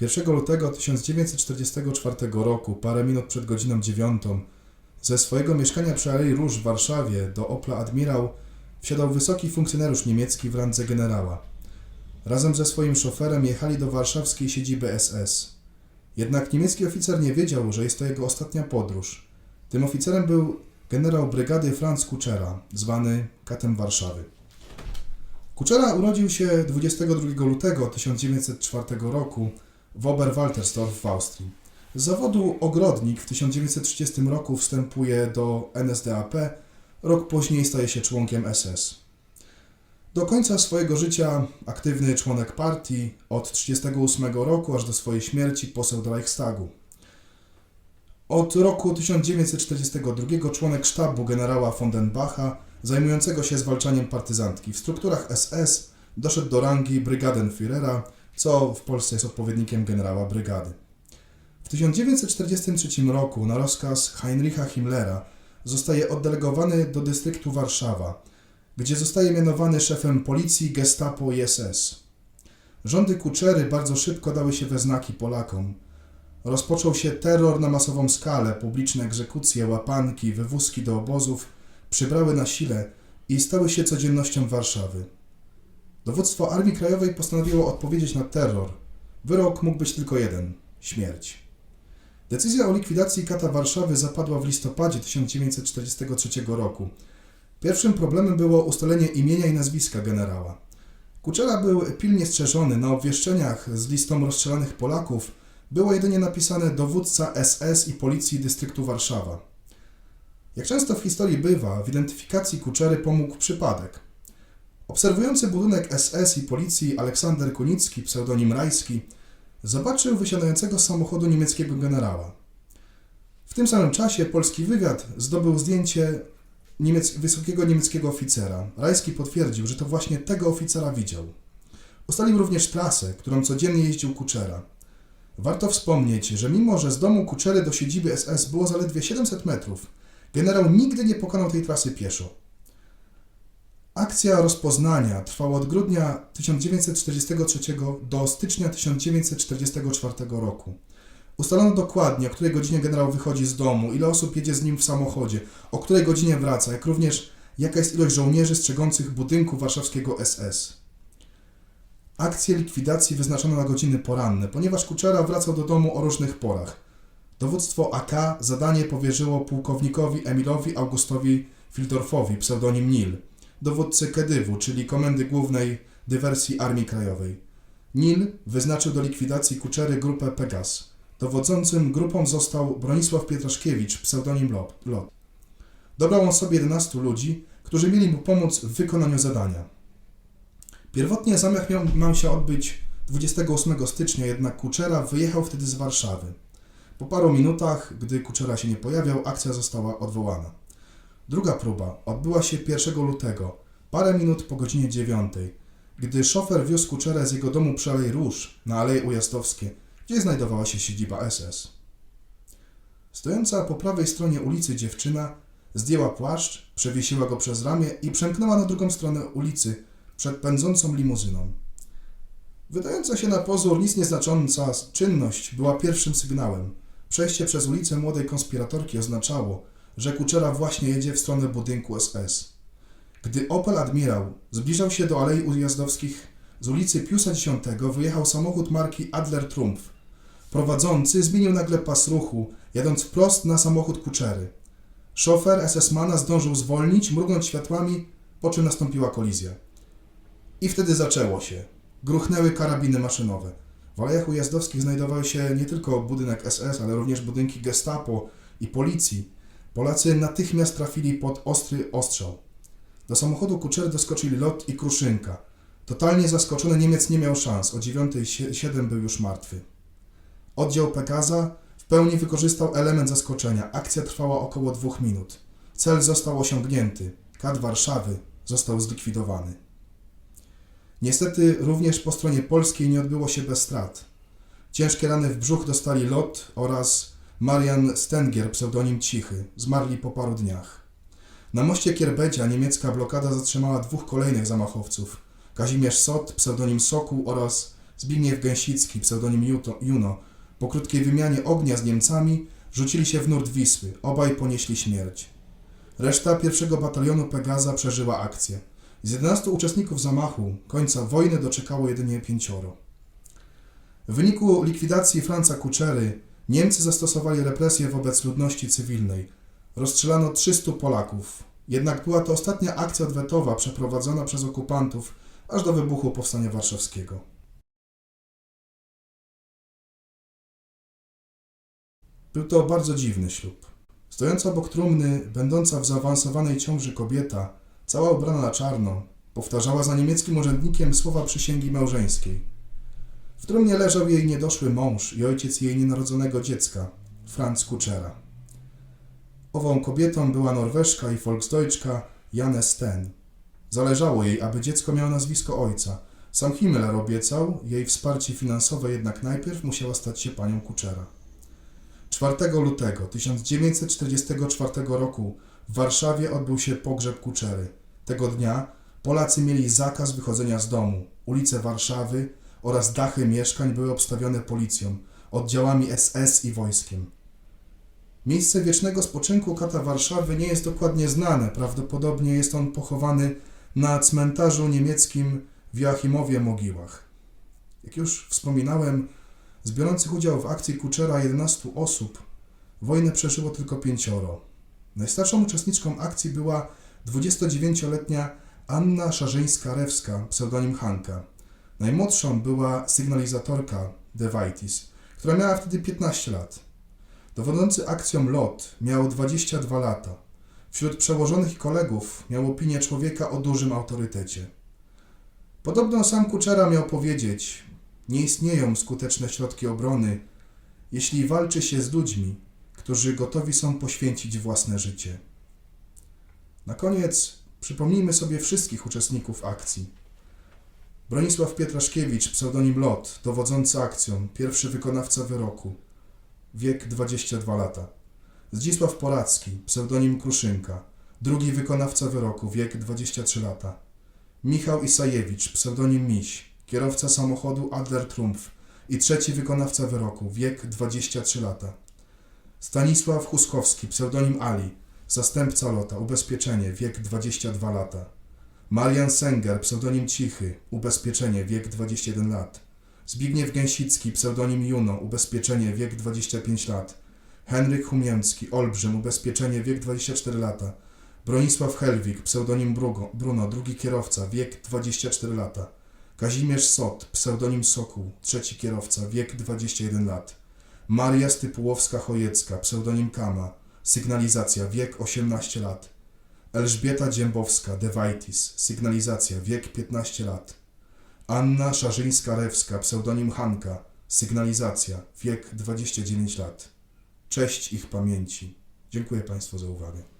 1 lutego 1944 roku, parę minut przed godziną dziewiątą, ze swojego mieszkania przy Alei Róż w Warszawie do Opla Admirał wsiadał wysoki funkcjonariusz niemiecki w randze generała. Razem ze swoim szoferem jechali do warszawskiej siedziby SS. Jednak niemiecki oficer nie wiedział, że jest to jego ostatnia podróż. Tym oficerem był generał brygady Franz Kuczera, zwany Katem Warszawy. Kuczera urodził się 22 lutego 1904 roku w Oberwaltersdorf w Austrii. Z zawodu ogrodnik w 1930 roku wstępuje do NSDAP, rok później staje się członkiem SS. Do końca swojego życia aktywny członek partii, od 1938 roku aż do swojej śmierci poseł do Reichstagu. Od roku 1942 członek sztabu generała von den Bacha, zajmującego się zwalczaniem partyzantki. W strukturach SS doszedł do rangi Brygadenführera, co w Polsce jest odpowiednikiem generała brygady. W 1943 roku na rozkaz Heinricha Himmlera zostaje oddelegowany do dystryktu Warszawa, gdzie zostaje mianowany szefem policji, gestapo i SS. Rządy Kuczery bardzo szybko dały się we znaki Polakom. Rozpoczął się terror na masową skalę, publiczne egzekucje, łapanki, wywózki do obozów przybrały na sile i stały się codziennością Warszawy. Dowództwo Armii Krajowej postanowiło odpowiedzieć na terror. Wyrok mógł być tylko jeden śmierć. Decyzja o likwidacji kata Warszawy zapadła w listopadzie 1943 roku. Pierwszym problemem było ustalenie imienia i nazwiska generała. Kuczera był pilnie strzeżony, na obwieszczeniach z listą rozstrzelanych Polaków było jedynie napisane dowódca SS i policji dystryktu Warszawa. Jak często w historii bywa, w identyfikacji Kuczery pomógł przypadek. Obserwujący budynek SS i policji Aleksander Kunicki, pseudonim Rajski, zobaczył wysiadającego z samochodu niemieckiego generała. W tym samym czasie polski wywiad zdobył zdjęcie niemiec wysokiego niemieckiego oficera. Rajski potwierdził, że to właśnie tego oficera widział. Ustalił również trasę, którą codziennie jeździł Kuczera. Warto wspomnieć, że mimo, że z domu Kuczery do siedziby SS było zaledwie 700 metrów, generał nigdy nie pokonał tej trasy pieszo. Akcja rozpoznania trwała od grudnia 1943 do stycznia 1944 roku. Ustalono dokładnie, o której godzinie generał wychodzi z domu, ile osób jedzie z nim w samochodzie, o której godzinie wraca, jak również jaka jest ilość żołnierzy strzegących budynku warszawskiego SS. Akcję likwidacji wyznaczono na godziny poranne, ponieważ Kuczera wracał do domu o różnych porach. Dowództwo AK zadanie powierzyło pułkownikowi Emilowi Augustowi Fildorfowi, pseudonim Nil, dowódcy Kedywu, czyli Komendy Głównej Dywersji Armii Krajowej. Nil wyznaczył do likwidacji Kuczery grupę Pegas. Dowodzącym grupą został Bronisław Pietraszkiewicz, pseudonim Lot. Dobrał on sobie 11 ludzi, którzy mieli mu pomóc w wykonaniu zadania. Pierwotnie zamach miał, miał się odbyć 28 stycznia, jednak Kuczera wyjechał wtedy z Warszawy. Po paru minutach, gdy Kuczera się nie pojawiał, akcja została odwołana. Druga próba odbyła się 1 lutego, parę minut po godzinie 9, gdy szofer wiózł Kuczerę z jego domu przy Alei Róż na Aleje Ujazdowskie, gdzie znajdowała się siedziba SS. Stojąca po prawej stronie ulicy dziewczyna zdjęła płaszcz, przewiesiła go przez ramię i przemknęła na drugą stronę ulicy przed pędzącą limuzyną. Wydająca się na pozór nic nieznacząca czynność była pierwszym sygnałem. Przejście przez ulicę młodej konspiratorki oznaczało, że Kuczera właśnie jedzie w stronę budynku SS. Gdy Opel Admirał zbliżał się do Alei Ujazdowskich z ulicy Piusa X, wyjechał samochód marki Adler Trumpf. Prowadzący zmienił nagle pas ruchu, jadąc wprost na samochód Kuczery. Szofer SS-mana zdążył zwolnić, mrugnąć światłami, po czym nastąpiła kolizja. I wtedy zaczęło się. Gruchnęły karabiny maszynowe. W Alejach Ujazdowskich znajdował się nie tylko budynek SS, ale również budynki gestapo i policji. Polacy natychmiast trafili pod ostry ostrzał. Do samochodu Kuczery doskoczyli Lot i Kruszynka. Totalnie zaskoczony Niemiec nie miał szans. O 9.07 był już martwy. Oddział Pegaza w pełni wykorzystał element zaskoczenia. Akcja trwała około dwóch minut. Cel został osiągnięty. Kat Warszawy został zlikwidowany. Niestety również po stronie polskiej nie odbyło się bez strat. Ciężkie rany w brzuch dostali Lot oraz Marian Stenger, pseudonim Cichy. Zmarli po paru dniach. Na moście Kierbedzia niemiecka blokada zatrzymała dwóch kolejnych zamachowców. Kazimierz Sot, pseudonim Sokół oraz Zbigniew Gęsicki, pseudonim Juno, po krótkiej wymianie ognia z Niemcami rzucili się w nurt Wisły. Obaj ponieśli śmierć. Reszta pierwszego batalionu Pegaza przeżyła akcję. Z 11 uczestników zamachu końca wojny doczekało jedynie pięcioro. W wyniku likwidacji Franca Kuczery Niemcy zastosowali represje wobec ludności cywilnej. Rozstrzelano 300 Polaków. Jednak była to ostatnia akcja odwetowa przeprowadzona przez okupantów aż do wybuchu Powstania Warszawskiego. Był to bardzo dziwny ślub. Stojąca obok trumny, będąca w zaawansowanej ciąży kobieta, cała ubrana na czarno, powtarzała za niemieckim urzędnikiem słowa przysięgi małżeńskiej. W trumnie leżał jej niedoszły mąż i ojciec jej nienarodzonego dziecka, Franz Kuczera. Ową kobietą była Norweszka i Volksdeutschka Janne Sten. Zależało jej, aby dziecko miało nazwisko ojca. Sam Himmler obiecał, jej wsparcie finansowe jednak najpierw musiała stać się panią Kuczera. 4 lutego 1944 roku w Warszawie odbył się pogrzeb Kuczery. Tego dnia Polacy mieli zakaz wychodzenia z domu. Ulice Warszawy oraz dachy mieszkań były obstawione policją, oddziałami SS i wojskiem. Miejsce wiecznego spoczynku kata Warszawy nie jest dokładnie znane. Prawdopodobnie jest on pochowany na cmentarzu niemieckim w Joachimowie Mogiłach. Jak już wspominałem, z biorących udział w akcji Kuczera 11 osób, wojnę przeżyło tylko pięcioro. Najstarszą uczestniczką akcji była 29-letnia Anna Szarzyńska-Rewska, pseudonim Hanka. Najmłodszą była sygnalizatorka Devaitis, która miała wtedy 15 lat. Dowodzący akcją LOT miał 22 lata. Wśród przełożonych i kolegów miał opinię człowieka o dużym autorytecie. Podobno sam Kuczera miał powiedzieć, nie istnieją skuteczne środki obrony, jeśli walczy się z ludźmi, którzy gotowi są poświęcić własne życie. Na koniec przypomnijmy sobie wszystkich uczestników akcji. Bronisław Pietraszkiewicz, pseudonim Lot, dowodzący akcją, pierwszy wykonawca wyroku, wiek 22 lata. Zdzisław Poracki, pseudonim Kruszynka, drugi wykonawca wyroku, wiek 23 lata. Michał Isajewicz, pseudonim Miś, kierowca samochodu Adler Trumpf i trzeci wykonawca wyroku, wiek 23 lata. Stanisław Huskowski, pseudonim Ali, zastępca lota, ubezpieczenie, wiek 22 lata. Marian Senger, pseudonim Cichy, ubezpieczenie, wiek 21 lat. Zbigniew Gęsicki, pseudonim Juno, ubezpieczenie, wiek 25 lat. Henryk Humięcki, Olbrzym, ubezpieczenie, wiek 24 lata. Bronisław Helwik, pseudonim Brugo, Bruno, drugi kierowca, wiek 24 lata. Kazimierz Sot, pseudonim Sokół, trzeci kierowca, wiek 21 lat. Maria Stypułowska-Chojecka, pseudonim Kama, sygnalizacja, wiek 18 lat. Elżbieta Dziębowska, Devaitis, sygnalizacja, wiek 15 lat. Anna Szarzyńska-Rewska, pseudonim Hanka, sygnalizacja, wiek 29 lat. Cześć ich pamięci. Dziękuję Państwu za uwagę.